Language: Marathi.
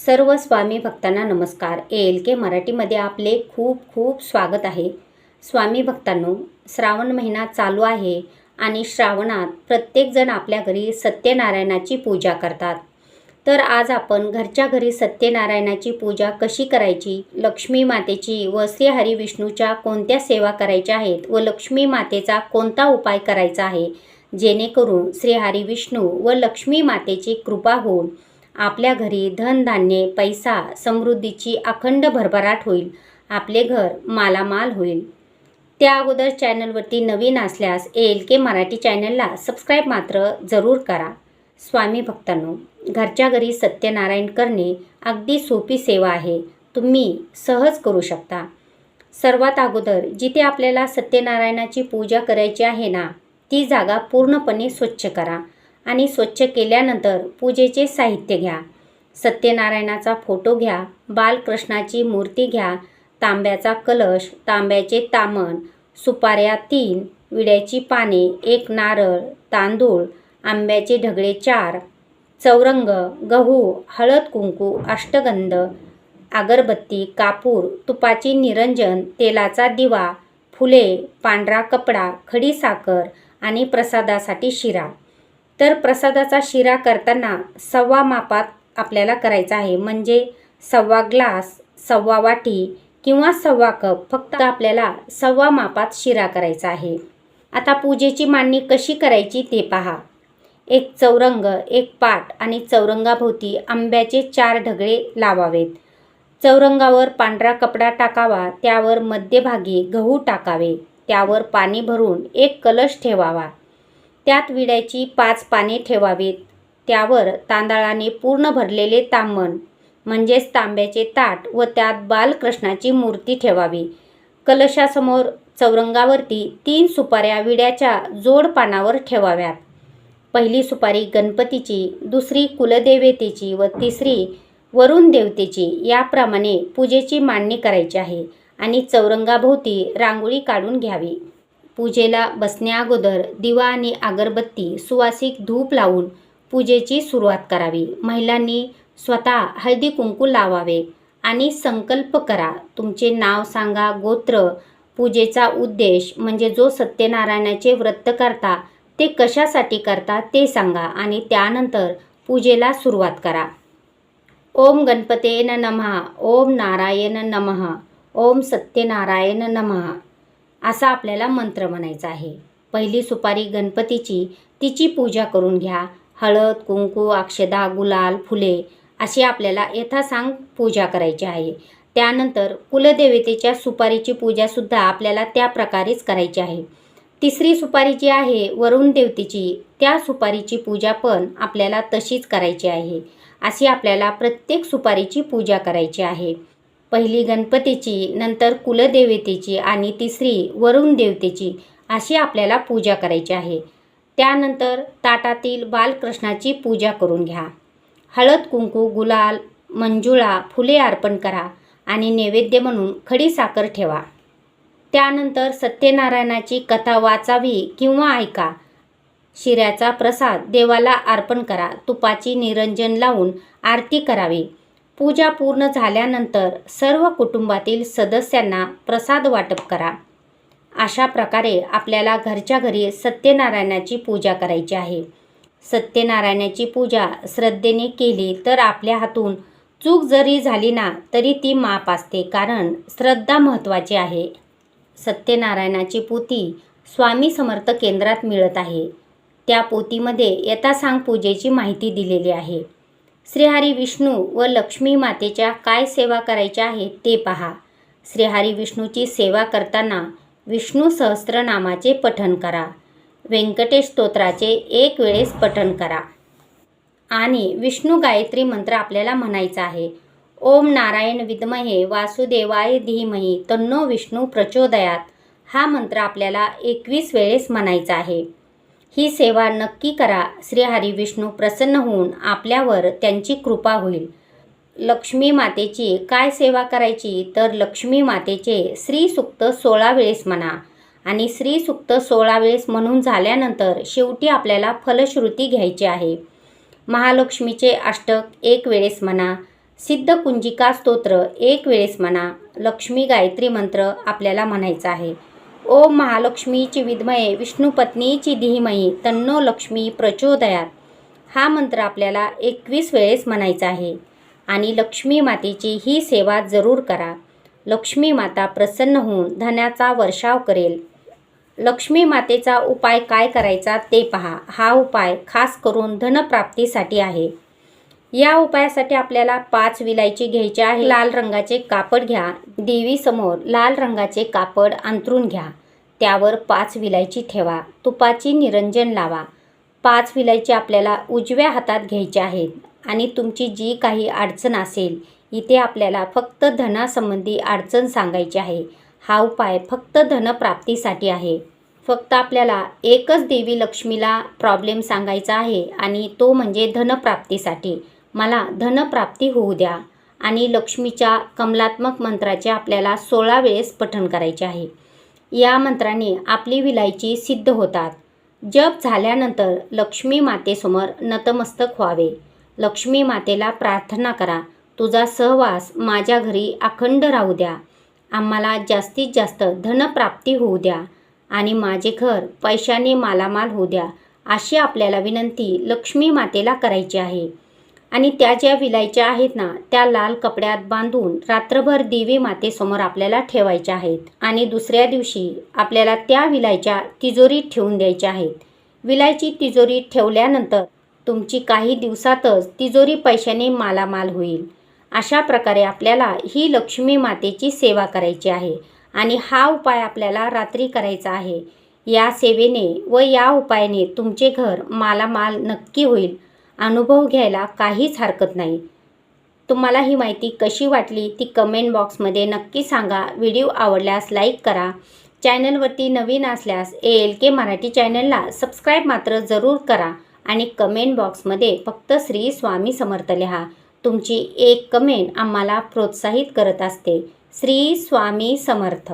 सर्व स्वामी भक्तांना नमस्कार. ए एल के मराठीमध्ये आपले खूप खूप स्वागत आहे. स्वामी भक्तांनो श्रावण महिना चालू आहे आणि श्रावणात प्रत्येकजण आपल्या घरी सत्यनारायणाची पूजा करतात. तर आज आपण घरच्या घरी सत्यनारायणाची पूजा कशी करायची लक्ष्मी मातेची व श्रीहरी विष्णूच्या कोणत्या सेवा करायच्या आहेत व लक्ष्मी मातेचा कोणता उपाय करायचा आहे जेणेकरून श्रीहरी विष्णू व लक्ष्मी मातेची कृपा होऊन आपल्या घरी धनधान्ये पैसा समृद्धीची अखंड भरभराट होईल. आपले घर मालामाल होईल. त्या अगोदर चॅनलवरती नवीन असल्यास ए एल के मराठी चॅनलला सबस्क्राईब मात्र जरूर करा. स्वामी भक्तांनो घरच्या घरी सत्यनारायण करणे अगदी सोपी सेवा आहे. तुम्ही सहज करू शकता. सर्वात अगोदर जिथे आपल्याला सत्यनारायणाची पूजा करायची आहे ना ती जागा पूर्णपणे स्वच्छ करा. आणि स्वच्छ केल्यानंतर पूजेचे साहित्य घ्या. सत्यनारायणाचा फोटो घ्या बालकृष्णाची मूर्ती घ्या तांब्याचा कलश तांब्याचे तामण सुपाऱ्या तीन विड्याची पाने एक नारळ तांदूळ आंब्याचे ढगळे चार चौरंग गहू हळद कुंकू अष्टगंध अगरबत्ती कापूर तुपाची निरंजन तेलाचा दिवा फुले पांढरा कपडा खडी साखर आणि प्रसादासाठी शिरा. तर प्रसादाचा शिरा करताना सव्वा मापात आपल्याला करायचा आहे. म्हणजे सव्वा ग्लास सव्वा वाटी किंवा सव्वा कप फक्त आपल्याला सव्वा मापात शिरा करायचा आहे. आता पूजेची मांडणी कशी करायची ते पहा. एक चौरंग एक पाट आणि चौरंगाभोवती आंब्याचे चार ढगळे लावावेत. चौरंगावर पांढरा कपडा टाकावा त्यावर मध्यभागी गहू टाकावे त्यावर पाणी भरून एक कलश ठेवावा. त्यात विड्याची पाच पाने ठेवावीत. त्यावर तांदळाने पूर्ण भरलेले तांबण म्हणजेच तांब्याचे ताट व त्यात बालकृष्णाची मूर्ती ठेवावी. कलशासमोर चौरंगावरती तीन सुपाऱ्या विड्याच्या जोड पानावर ठेवाव्यात. पहिली सुपारी गणपतीची दुसरी कुलदेवतेची व तिसरी वरुण देवतेची याप्रमाणे पूजेची मांडणी करायची आहे आणि चौरंगाभोवती रांगोळी काढून घ्यावी. पूजेला बसण्याअगोदर दिवा आणि अगरबत्ती सुवासिक धूप लावून पूजेची सुरुवात करावी. महिलांनी स्वतः हळदी कुंकू लावावे आणि संकल्प करा. तुमचे नाव सांगा गोत्र पूजेचा उद्देश म्हणजे जो सत्यनारायणाचे व्रत करता ते कशासाठी करता ते सांगा आणि त्यानंतर पूजेला सुरुवात करा. ओम गणपतेन नमः ओम नारायण नमः ओम सत्यनारायण नमः. असा आपल्याला मंत्र म्हणायचा आहे. पहिली सुपारी गणपतीची तिची पूजा करून घ्या. हळद कुंकू अक्षदा गुलाल फुले अशी आपल्याला यथासांग पूजा करायची आहे. त्यानंतर कुलदेवतेच्या सुपारीची पूजासुद्धा आपल्याला त्या प्रकारेच करायची आहे. तिसरी सुपारी जी आहे वरुण देवतेची त्या सुपारीची पूजा पण आपल्याला तशीच करायची आहे. अशी आपल्याला प्रत्येक सुपारीची पूजा करायची आहे. पहिली गणपतीची नंतर कुलदेवतेची आणि तिसरी वरुण देवतेची अशी आपल्याला पूजा करायची आहे. त्यानंतर ताटातील बालकृष्णाची पूजा करून घ्या. हळद कुंकू गुलाल मंजुळा फुले अर्पण करा आणि नैवेद्य म्हणून खडी साखर ठेवा. त्यानंतर सत्यनारायणाची कथा वाचावी किंवा ऐका. शिऱ्याचा प्रसाद देवाला अर्पण करा. तुपाची निरंजन लावून आरती करावी. पूजा पूर्ण झाल्यानंतर सर्व कुटुंबातील सदस्यांना प्रसाद वाटप करा. अशा प्रकारे आपल्याला घरच्या घरी सत्यनारायणाची पूजा करायची आहे. सत्यनारायणाची पूजा श्रद्धेने केली तर आपल्या हातून चूक जरी झाली ना तरी ती माप असते कारण श्रद्धा महत्त्वाची आहे. सत्यनारायणाची पोती स्वामी समर्थ केंद्रात मिळत आहे. त्या पोतीमध्ये यथासांग पूजेची माहिती दिलेली आहे. श्रीहरी विष्णू व लक्ष्मी मातेच्या काय सेवा करायच्या आहेत ते पहा. श्रीहरी विष्णूची सेवा करताना विष्णू सहस्त्रनामाचे पठण करा. व्यंकटेश स्तोत्राचे एक वेळेस पठण करा. आणि विष्णू गायत्री मंत्र आपल्याला म्हणायचा आहे. ओम नारायण विद्महे वासुदेवाय धीमही तन्नो विष्णू प्रचोदयात. हा मंत्र आपल्याला एकवीस वेळेस म्हणायचा आहे. ही सेवा नक्की करा. श्रीहरी विष्णू प्रसन्न होऊन आपल्यावर त्यांची कृपा होईल. लक्ष्मी मातेची काय सेवा करायची? तर लक्ष्मी मातेचे श्रीसुक्त सोळा वेळेस म्हणा. आणि श्रीसुक्त सोळा वेळेस म्हणून झाल्यानंतर शेवटी आपल्याला फलश्रुती घ्यायची आहे. महालक्ष्मीचे अष्टक एक वेळेस म्हणा. सिद्ध कुंजिका स्तोत्र एक वेळेस म्हणा. लक्ष्मी गायत्री मंत्र आपल्याला म्हणायचा आहे. ओम महालक्ष्मीची विद्मये विष्णुपत्नीची धीमयी तन्नो लक्ष्मी प्रचोदयात. हा मंत्र आपल्याला एकवीस वेळेस म्हणायचा आहे. आणि लक्ष्मी मातेची ही सेवा जरूर करा. लक्ष्मी माता प्रसन्न होऊन धनाचा वर्षाव करेल. लक्ष्मी मातेचा उपाय काय करायचा ते पहा. हा उपाय खास करून धनप्राप्तीसाठी आहे. या उपायासाठी आपल्याला पाच विलायची घ्यायची आहे. लाल रंगाचे कापड घ्या. देवीसमोर लाल रंगाचे कापड अंतरून घ्या. त्यावर पाच विलायची ठेवा. तुपाची निरंजन लावा. पाच विलायची आपल्याला उजव्या हातात घ्यायच्या आहेत आणि तुमची जी काही अडचण असेल इथे आपल्याला फक्त धनासंबंधी अडचण सांगायची आहे. हा उपाय फक्त धनप्राप्तीसाठी आहे. फक्त आपल्याला एकच देवी लक्ष्मीला प्रॉब्लेम सांगायचा आहे आणि तो म्हणजे धनप्राप्तीसाठी. मला धनप्राप्ती होऊ द्या आणि लक्ष्मीच्या कमलात्मक मंत्राचे आपल्याला सोळा वेळेस पठण करायचे आहे. या मंत्राने आपली विलायची सिद्ध होतात. जप झाल्यानंतर लक्ष्मी मातेसमोर नतमस्तक व्हावे. लक्ष्मी मातेला प्रार्थना करा. तुझा सहवास माझ्या घरी अखंड राहू द्या. आम्हाला जास्तीत जास्त धनप्राप्ती होऊ द्या आणि माझे घर पैशाने मालामाल होऊ द्या अशी आपल्याला विनंती लक्ष्मी मातेला करायची आहे. आणि त्या ज्या विलायच्या आहेत ना त्या लाल कपड्यात बांधून रात्रभर देवी मातेसमोर आपल्याला ठेवायच्या आहेत. आणि दुसऱ्या दिवशी आपल्याला त्या विलायच्या तिजोरीत ठेवून द्यायच्या आहेत. विलायची तिजोरी ठेवल्यानंतर तुमची काही दिवसातच तिजोरी पैशाने मालामाल होईल. अशा प्रकारे आपल्याला ही लक्ष्मी मातेची सेवा करायची आहे. आणि हा उपाय आपल्याला रात्री करायचा आहे. या सेवेने व या उपायाने तुमचे घर मालामाल नक्की होईल. अनुभव घ्यायला काहीच हरकत नाही. तुम्हाला ही माहिती कशी वाटली ती कमेंट बॉक्समध्ये नक्की सांगा. व्हिडिओ आवडल्यास लाईक करा. चॅनलवरती नवीन असल्यास ए एल के मराठी चॅनलला सबस्क्राईब मात्र जरूर करा आणि कमेंट बॉक्समध्ये फक्त श्री स्वामी समर्थ लिहा. तुमची एक कमेंट आम्हाला प्रोत्साहित करत असते. श्री स्वामी समर्थ.